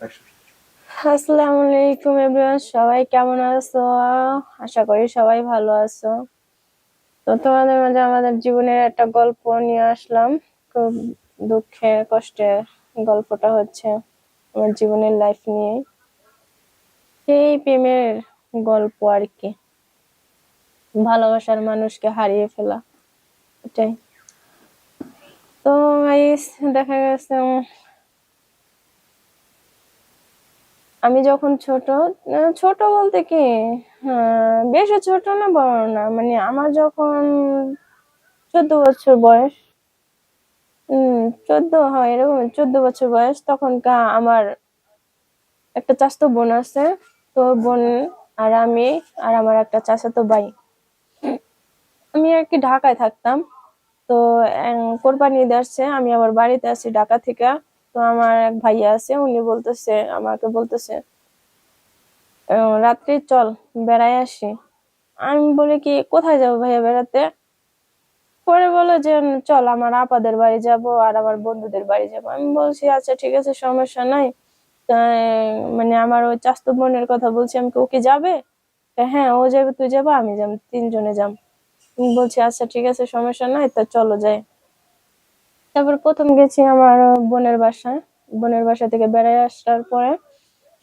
আসসালামু আলাইকুম এভরিওয়ান, সবাই কেমন আছো? আশা করি সবাই ভালো আছো। তো তোমাদের মাঝে আমাদের জীবনের একটা গল্প নিয়ে আসলাম। খুব গল্পটা হচ্ছে আমার জীবনের লাইফ নিয়ে। প্রেমের গল্প আর কি। ভালোবাসার মানুষকে হারিয়ে ফেলা। এটাই। তো দেখা গেছে আমি যখন ছোট ছোট বলতে কি বেশি ছোট না, বড় না। মানে আমার যখন চোদ্দ বছর বয়স হম চোদ্দ হয় এরকম, চোদ্দ বছর বয়স তখন কা আমার একটা চাচাতো বোন আছে। তো বোন আর আমি আর আমার একটা চাচাতো ভাই। আমি আর কি ঢাকায় থাকতাম। তো কোরবানি ঈদ আসছে, আমি আবার বাড়িতে আছি ঢাকা থেকে। তো আমার এক ভাইয়া আছে, উনি বলতেছে, আমাকে বলতেছে রাত্রে চল বেড়াই আসি। আমি বলি কি, কোথায় যাব ভাইয়া বেড়াতে? পরে বলো যে, চল, আমার আপাদের বাড়ি যাব আর আমার বন্ধুদের বাড়ি যাব। আমি বলছি আচ্ছা ঠিক আছে, সমস্যা নাই। মানে আমার ওই চাস্তো বোনের কথা বলছি, আমি ও কি যাবে? হ্যাঁ ও যাবে, তুই যাব, আমি যাব তিনজনে যাব বলছি আচ্ছা ঠিক আছে, সমস্যা নাই, তা চলো যাই। তারপর প্রথম গেছি আমার বোনের বাসায়। বোনের বাসা থেকে বেড়াই আসার পরে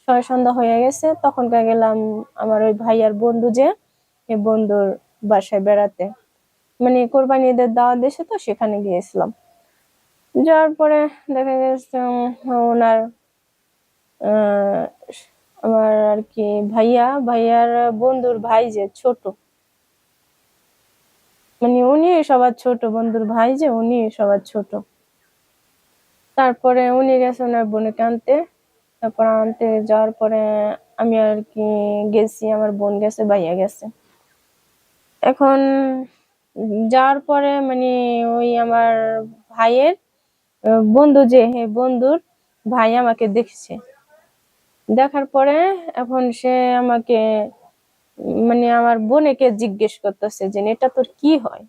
ছয় সন্ধ্যা হয়ে গেছে, তখনকার গেলাম আমার ওই ভাইয়ার বন্ধু যে বন্ধুর বাসায় বেড়াতে। মানে কোরবানি ঈদের দাওয়াত দিয়েছে তো, সেখানে গিয়েছিলাম। যাওয়ার পরে দেখা গেছে ওনার আমার আর কি ভাইয়া, ভাইয়ার বন্ধুর ভাই যে ছোট মানে উনি সবার ছোট বন্ধুর ভাই যে, উনি সবার ছোট। তারপরে উনি গেছে ওনার বোনকে আনতে। তারপর আনতে যাওয়ার পরে আমি আর কি গেছি, আমার বোন গেছে, ভাইয়া গেছে। এখন যাওয়ার পরে মানে ওই আমার ভাইয়ের বন্ধু যে, হে বন্ধুর ভাই আমাকে দেখছে। দেখার পরে এখন সে আমাকে মানে আমার বোনেকে জিজ্ঞেস করতেছে যে, এটা তোর কি হয়?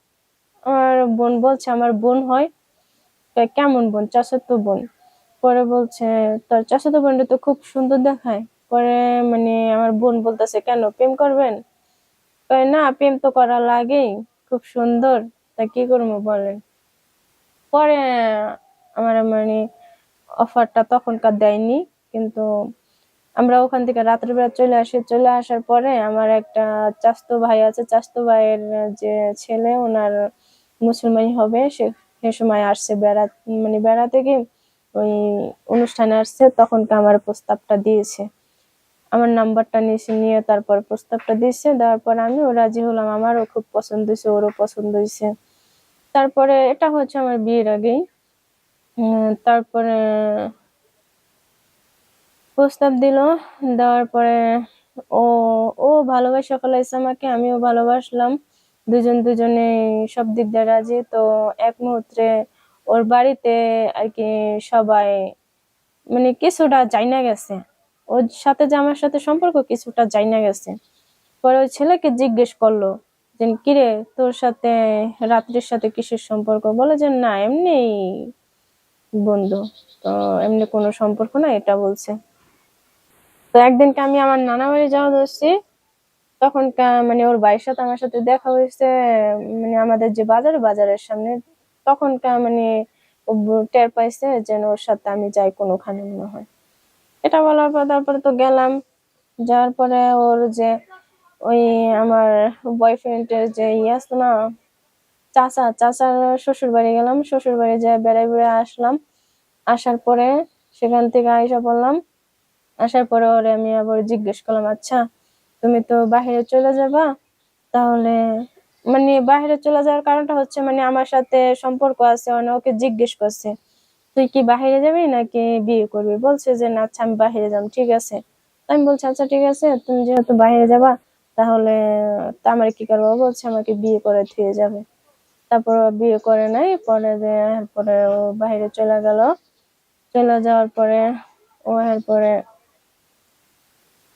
আমার বোন বলছে, আমার বোন হয় কেমন বোন? চাচাতো বোন। পরে বলছে, তোর চাচাতো বোনটা তো খুব সুন্দর দেখায়। পরে মানে আমার বোন বলতেছে, কেন, প্রেম করবেন? কয়, না, প্রেম তো করা লাগেই, খুব সুন্দর, তা কি করব বলেন? পরে আমার মানে অফারটা তখনকার দেয়নি, কিন্তু আমরা ওখান থেকে রাত্রিবেলা চলে আসি। চলে আসার পরে আমার একটা চাস্তো ভাই আছে। চাস্তো ভাইয়ের যে ছেলে, ওনার মুসলমানি হবে। সে সে সময় আসছে বেড়া মানে বেড়াতে কি ওই অনুষ্ঠানে আসছে। তখনকে আমার প্রস্তাবটা দিয়েছে। আমার নাম্বারটা নিয়েছে, নিয়ে তারপর প্রস্তাবটা দিয়েছে। দেওয়ার পর আমিও রাজি হলাম। আমারও খুব পছন্দ হয়েছে, ওরও পছন্দ হয়েছে। তারপরে, এটা হচ্ছে আমার বিয়ের আগেই। তারপরে প্রস্তাব দিল। দেওয়ার পরে ও ও ভালোবাসা ফেলাইছে আমাকে, আমিও ভালোবাসলাম। দুজন দুজনে সব দিক দিয়ে রাজি। তো এক মুহূর্তে ওর বাড়িতে আর কি সবাই মানে কিছুটা জাইনা গেছে। ওর সাথে যে আমার সাথে সম্পর্ক কিছুটা জাইনা গেছে। পরে ওই ছেলেকে জিজ্ঞেস করল যে কিরে তোর সাথে রাত্রির সাথে কিসের সম্পর্ক? বলে যে, না এমনি বন্ধু। তো এমনি কোনো সম্পর্ক না এটা বলছে। তো একদিনকে আমি আমার নানা বাড়ি যাওয়া ধরছি। তখন মানে ওর ভাইয়ের সাথে আমার সাথে দেখা হয়েছে মানে আমাদের যে বাজার, বাজারের সামনে। তখন মানে টের পাইছে যেন ওর সাথে আমি যাই কোনোখানে মনে হয়। এটা বলার পর তারপরে তো গেলাম। যাওয়ার পরে ওর যে ওই আমার বয়ফ্রেন্ডের যে ইয়ে আসতো না, চাচা, চাচার শ্বশুর বাড়ি গেলাম। শ্বশুর বাড়ি যায় বেড়াই বেড়ে আসলাম। আসার পরে সেখান থেকে আইসা বললাম আসার পরে ওরে আমি আবার জিজ্ঞেস করলাম আচ্ছা তুমি তো বাইরে চলে যাবা? তাহলে মানে বাইরে চলে যাওয়ার কারণটা হচ্ছে মানে আমার সাথে সম্পর্ক আছে মানে ওকে জিজ্ঞেস করছে, তুই কি বাইরে যাবি নাকি বিয়ে করবি? বলছে যে, না আচ্ছা আমি বাইরে যাব, ঠিক আছে। আমি বলছি আচ্ছা ঠিক আছে, তুমি যেহেতু বাইরে যাবা, তাহলে আমার কি করব? বলছে, আমাকে বিয়ে করে থুয়ে যাবে। তারপর বিয়ে করে নাই পরে যে এরপরে ও বাইরে চলে গেল। চলে যাওয়ার পরে ও এরপরে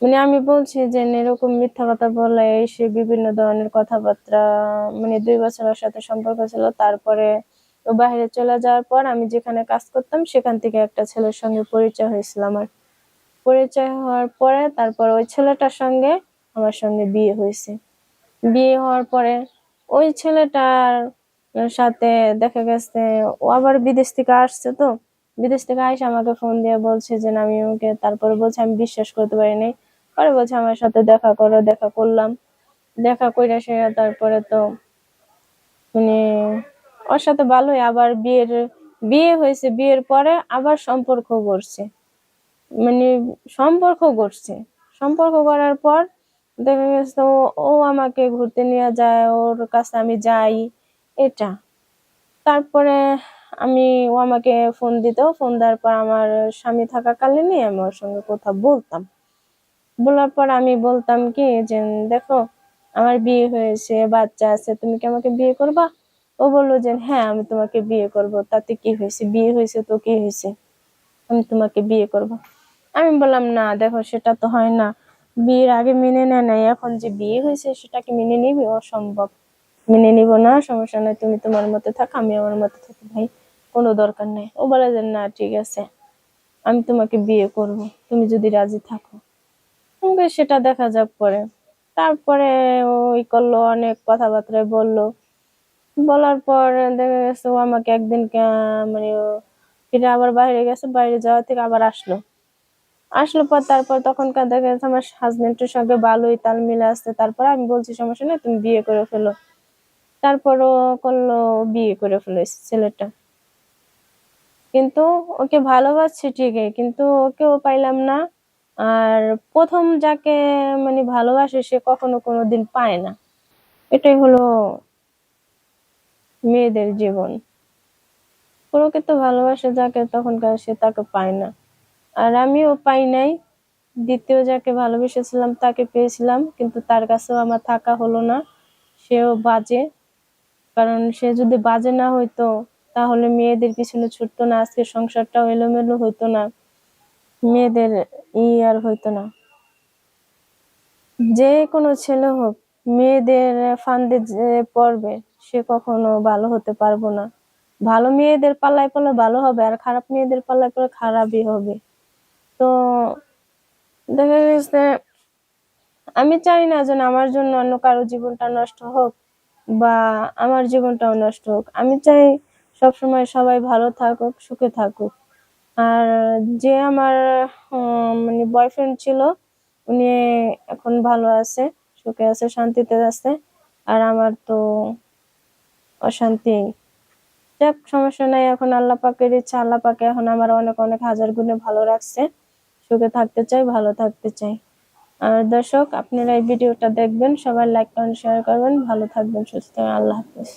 মানে আমি বলছি যে এরকম মিথ্যা কথা বলে সে বিভিন্ন ধরনের কথাবার্তা মানে দুই বছরের সাথে সম্পর্ক ছিল। তারপরে ও বাইরে চলে যাওয়ার পর আমি যেখানে কাজ করতাম, সেখান থেকে একটা ছেলের সঙ্গে পরিচয় হয়েছিল আমার। পরিচয় হওয়ার পরে তারপর ওই ছেলেটার সঙ্গে আমার সঙ্গে বিয়ে হয়েছে। বিয়ে হওয়ার পরে ওই ছেলেটার সাথে দেখা গেছে, ও আবার বিদেশ থেকে আসছে তো। বিদেশ থেকে আইসে আমাকে ফোন দিয়ে বলছে যে আমি ওকে, তারপরে বলছে, আমি বিশ্বাস করতে পারিনি পরে বলছে, আমার সাথে দেখা করো, দেখা করলাম। দেখা কইরা সে তারপরে তো মানে ওর সাথে ভালোই, আবার বিয়ের, বিয়ে হয়েছে, বিয়ের পরে আবার সম্পর্ক করছে। মানে সম্পর্ক করছে। সম্পর্ক করার পর দেখা গেছে ও আমাকে ঘুরতে নিয়ে যায়, ওর কাছে আমি যাই, এটা। তারপরে আমি, ও আমাকে ফোন দিত ফোন দেওয়ার পর আমার স্বামী থাকাকালীনই আমি ওর সঙ্গে কথা বলতাম। বলার পর আমি বলতাম কি যে, দেখো, আমার বিয়ে হয়েছে, বাচ্চা আছে, তুমি কি আমাকে বিয়ে করবা? ও বলল যে হ্যাঁ আমি তোমাকে বিয়ে করব। তাতে কি হয়েছে? বিয়ে হয়েছে তো কি হয়েছে? আমি তোমাকে বিয়ে করব। আমি বললাম, না, দেখো, সেটা তো হয় না। বিয়ের আগে মেনে নেয় নাই। এখন যে বিয়ে হয়েছে সেটাকে মেনে নিবি? অসম্ভব। মেনে নিব না, সমস্যা নাই। তুমি তোমার মতো থাক, আমি আমার মতো থাকি, ভাই। কোনো দরকার নেই। ও বলে যে, না, ঠিক আছে। আমি তোমাকে বিয়ে করব। তুমি যদি রাজি থাকো। সেটা দেখা যাক পরে। তারপরে ওই করল, অনেক কথাবার্তা বলল। বলার পর দেখা গেছে ও আমাকে একদিন মানে ফিরে আবার বাইরে গেছে, বাইরে যাওয়া থেকে আবার আসলো। আসলো পর তারপর তখনকার দেখা গেছে আমার হাজবেন্ডের সঙ্গে ভালোই তাল মিলে আসছে তারপর আমি বলছি, সমস্যা নেই, তুমি বিয়ে করে ফেলো। তারপর ও করল বিয়ে করে ফেলেছে ছেলেটা। কিন্তু ওকে ভালোবাসছি ঠিকই, কিন্তু ওকেও পাইলাম না। আর প্রথম যাকে মানে ভালোবাসে, সে কখনো কোনোদিন পায় না। এটাই হলো মেয়েদের জীবন। প্রকৃত ভালোবাসে যাকে, তখনকার সে তাকে পায় না। আর আমিও পাই নাই। দ্বিতীয় যাকে ভালোবেসেছিলাম, তাকে পেয়েছিলাম, কিন্তু তার কাছেও আমার থাকা হলো না। সেও বাজে। কারণ সে যদি বাজে না হইতো, তাহলে মেয়েদের পিছনে ছুটতো না, আজকে সংসারটাও এলোমেলো হইতো না। মেয়েদের ই আর হইতো না। যে কোনো ছেলে হোক, মেয়েদের ফান্দে যে পড়বে, সে কখনো ভালো হতে পারব না। ভালো মেয়েদের পাল্লায় পড়লে ভালো হবে, আর খারাপ মেয়েদের পাল্লায় পড়লে খারাপই হবে। তো দেখা গেছে, আমি চাই না যেন আমার জন্য অন্য কারও জীবনটা নষ্ট হোক, বা আমার জীবনটাও নষ্ট হোক। আমি চাই সবসময় সবাই ভালো থাকুক, সুখে থাকুক। আর যে আমার মানে বয়ফ্রেন্ড ছিল, উনি এখন ভালো আছে, সুখে আছে, শান্তিতে আছে, আর আমার তো অশান্তি। যাক, সমস্যা নাই, এখন আল্লাহ পাকের ইচ্ছা, আল্লাহ পাকে এখন আমার অনেক অনেক হাজার গুণে ভালো রাখছে, সুখে থাকতে চাই, ভালো থাকতে চাই। আর দর্শক, আপনারা এই ভিডিওটা দেখবেন, সবাই লাইক কমেন্ট শেয়ার করবেন, ভালো থাকবেন, সুস্থ আল্লাহ হাফেজ।